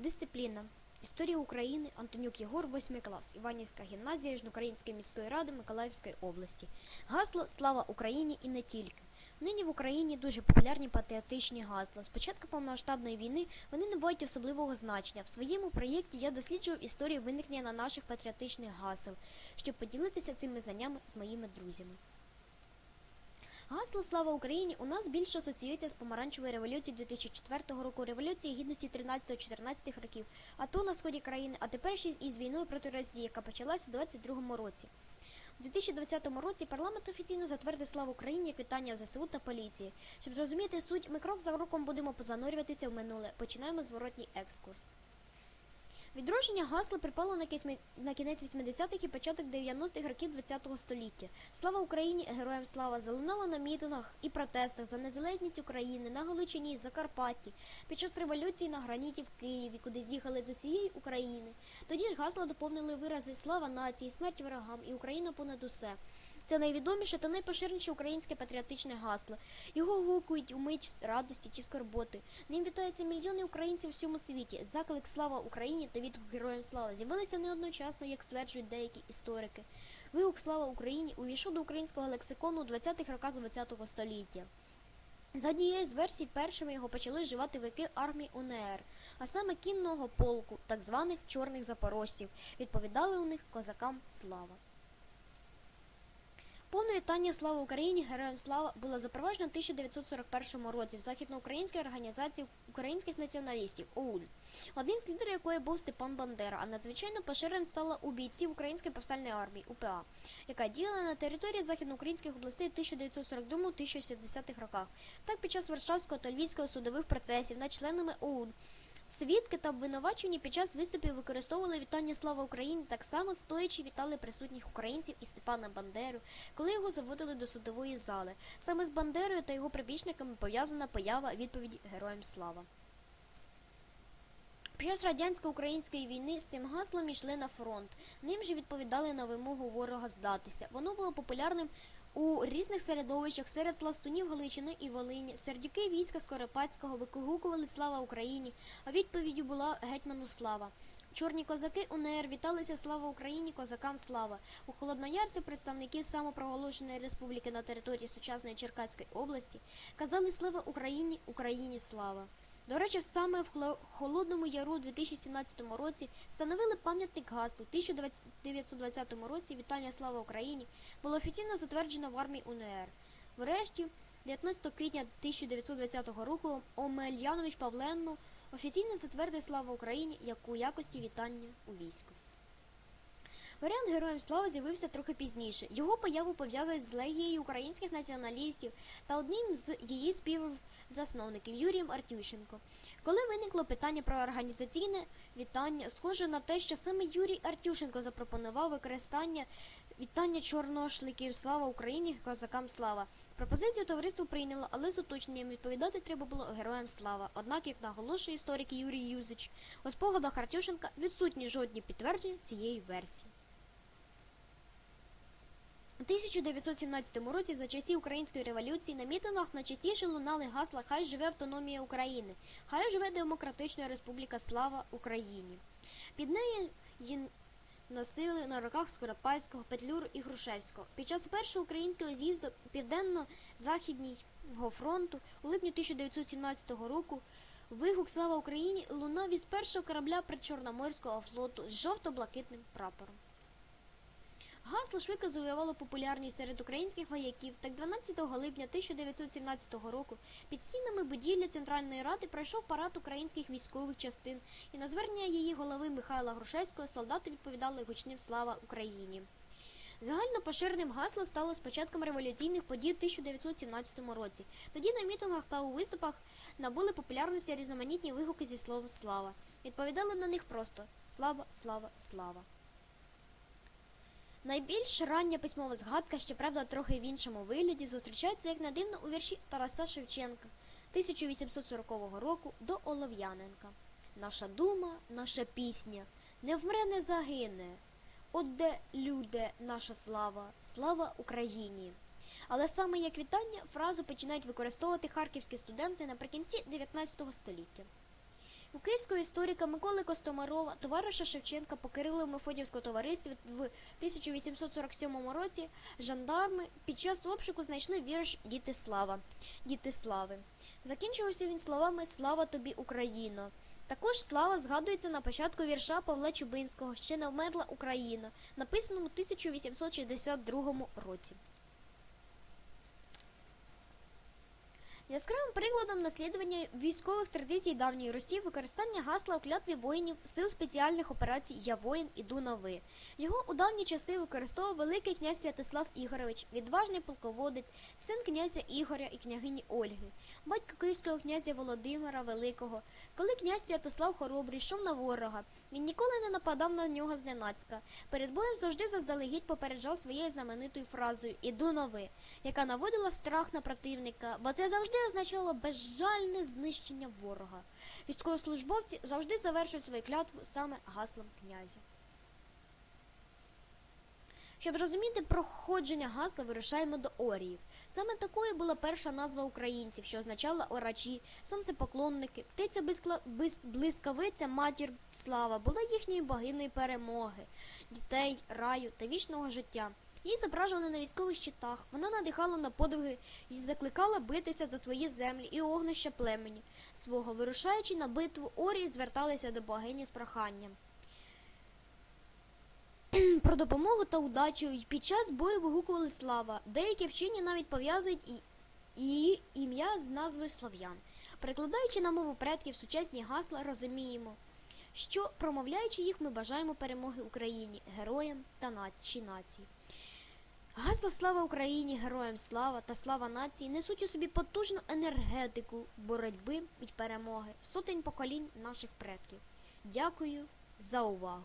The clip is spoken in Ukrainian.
Дисципліна. Історія України. Антонюк Єгор, 8 клас. Іванівська гімназія Жнукаринської міської ради Миколаївської області. Гасло Слава Україні і не тільки. Нині в Україні дуже популярні патріотичні гасла. З початку повномасштабної війни вони не мають особливого значення. В своєму проєкті я досліджував історію виникнення на наших патріотичних гасел, щоб поділитися цими знаннями з моїми друзями. Гасло Слава Україні у нас більше асоціюється з помаранчевою революцією 2004 року, революції гідності 13-14 років, АТО на сході країни, а тепер ще із війною проти Росії, яка почалась у 2022 році. У 2020 році парламент офіційно затвердив славу Україні як вітання ЗСУ та поліції. Щоб зрозуміти суть, ми крок за кроком будемо позанурюватися в минуле. Починаємо зворотній екскурс. Відродження гасла припало на кисьми- на кінець 80-х і початок 90-х років ХХ століття. Слава Україні, героям слава залунало на мітингах і протестах за незалежність України на Галичині Закарпатті, під час революції на граніті в Києві, куди з'їхали з усієї України. Тоді ж гасла доповнили вирази Слава нації, смерть ворогам і Україна понад усе. Це найвідоміше та найпоширеніше українське патріотичне гасло. Його гукують у мить радості чи скорботи. Ним вітаються мільйони українців у всьому світі. Заклик Слава Україні та відгук Героям Слава з'явилися не одночасно, як стверджують деякі історики. Вигук Слава Україні увійшов до українського лексикону у 20-х роках ХХ століття. За однією з версій, першими його почали вживати вики армії УНР, а саме кінного полку, так званих чорних запорожців. Відповідали у них козакам слава. Повне вітання Слава Україні! Героям слава було запроваджено в 1941 році в Західноукраїнській організації українських націоналістів ОУН, одним з лідерів якої був Степан Бандера, а надзвичайно поширеним стала у бійців Української повстальної армії УПА, яка діяла на території західноукраїнських областей в 1942-1960 роках. Так, під час Варшавського та Львівського судових процесів над членами ОУН Свідки та обвинувачені під час виступів використовували вітання Слава Україні так само стоячи вітали присутніх українців і Степана Бандеру, коли його заводили до судової зали. Саме з Бандерою та його прибічниками пов'язана поява відповіді Героям Слава. Під час радянсько-української війни з цим гаслом йшли на фронт. Ним же відповідали на вимогу ворога здатися. Воно було популярним у різних середовищах серед пластунів Галичини і Волині. Сердюки війська Скоропадського викугукували Слава Україні, а відповіддю була гетьману Слава. Чорні козаки УНР віталися Слава Україні, козакам слава. У Холодноярці представники самопроголошеної республіки на території сучасної Черкаської області казали Слава Україні, Україні слава. До речі, саме в Холодному Яру у 2017 році встановили пам'ятник гаслу. У 1920 році вітання Слава Україні було офіційно затверджено в армії УНР. Врешті, 19 квітня 1920 року Омельянович Павленно офіційно затвердив Слава Україні як у якості вітання у війську. Варіант Героям Слава з'явився трохи пізніше. Його появу пов'язують з легією українських націоналістів та одним з її співзасновників Юрієм Артющенко. Коли виникло питання про організаційне вітання, схоже на те, що саме Юрій Артющенко запропонував використання вітання чорношликів Слава Україні, козакам слава. Пропозицію товариство прийняло, але з уточненням відповідати треба було героям слава. Однак, як наголошує історик Юрій Юзич, у спогадах Артющенка відсутні жодні підтвердження цієї версії. У 1917 році за часів Української революції на мітингах найчастіше лунали гасла Хай живе автономія України, Хай живе Демократична Республіка Слава Україні. Під нею носили на руках Скоропадського, Петлюру і Грушевського. Під час першого українського з'їзду Південно-Західного фронту у липні 1917 року вигук Слава Україні лунав із першого корабля Причорноморського флоту з жовто-блакитним прапором. Гасло швидко завоювало популярність серед українських вояків. Так 12 липня 1917 року під стінами будівлі Центральної Ради пройшов парад українських військових частин, і на звернення її голови Михайла Грушевського солдати відповідали гучним Слава Україні. Загально поширеним гасло стало з початком революційних подій у 1917 році. Тоді на мітингах та у виступах набули популярності різноманітні вигуки зі словом слава. Відповідали на них просто слава, слава, слава. Найбільш рання письмова згадка, щоправда, трохи в іншому вигляді, зустрічається як не дивно у вірші Тараса Шевченка 1840 року до Олов'яненка. Наша дума, наша пісня, не вмре, не загине. От де люде наша слава, слава Україні. Але саме як вітання фразу починають використовувати харківські студенти наприкінці 19 століття. У київського історика Миколи Костомарова, товариша Шевченка по Кирило-Мефодіївському товаристві в 1847 році жандарми під час обшуку знайшли вірш Діти слава. Діти слави. Закінчувався він словами Слава тобі, Україно. Також слава згадується на початку вірша Павла Чубинського Ще не вмерла Україна, написаному у 1862 році. Яскравим прикладом наслідування військових традицій давньої Росії використання гасла у клятві воїнів сил спеціальних операцій Я воїн, іду на ви. Його у давні часи використовував великий князь Святослав Ігорович, відважний полководець, син князя Ігоря і княгині Ольги, батько київського князя Володимира Великого. Коли князь Святослав Хоробрий йшов на ворога, він ніколи не нападав на нього зненацька. Перед боєм завжди заздалегідь попереджав своєю знаменитою фразою Іду на ви, яка наводила страх на противника, бо це завжди означало безжальне знищення ворога. Військовослужбовці завжди завершують свою клятву саме гаслом князя. Щоб розуміти проходження гасла, вирушаємо до Оріїв. Саме такою була перша назва українців, що означала орачі, сонцепоклонники, птиця блискавиця, матір слава, була їхньою богиною перемоги, дітей, раю та вічного життя. Її зображували на військових щитах. Вона надихала на подвиги і закликала битися за свої землі і огнища племені. Свого вирушаючи на битву, Орії зверталися до богині з проханням. Про допомогу та удачу і під час бою вигукували слава. Деякі вчені навіть пов'язують її ім'я з назвою слов'ян. Перекладаючи на мову предків сучасні гасла, розуміємо, що промовляючи їх, ми бажаємо перемоги Україні, героям та нашій нації. Гасла слава Україні, героям слава та слава нації несуть у собі потужну енергетику боротьби і перемоги сотень поколінь наших предків. Дякую за увагу!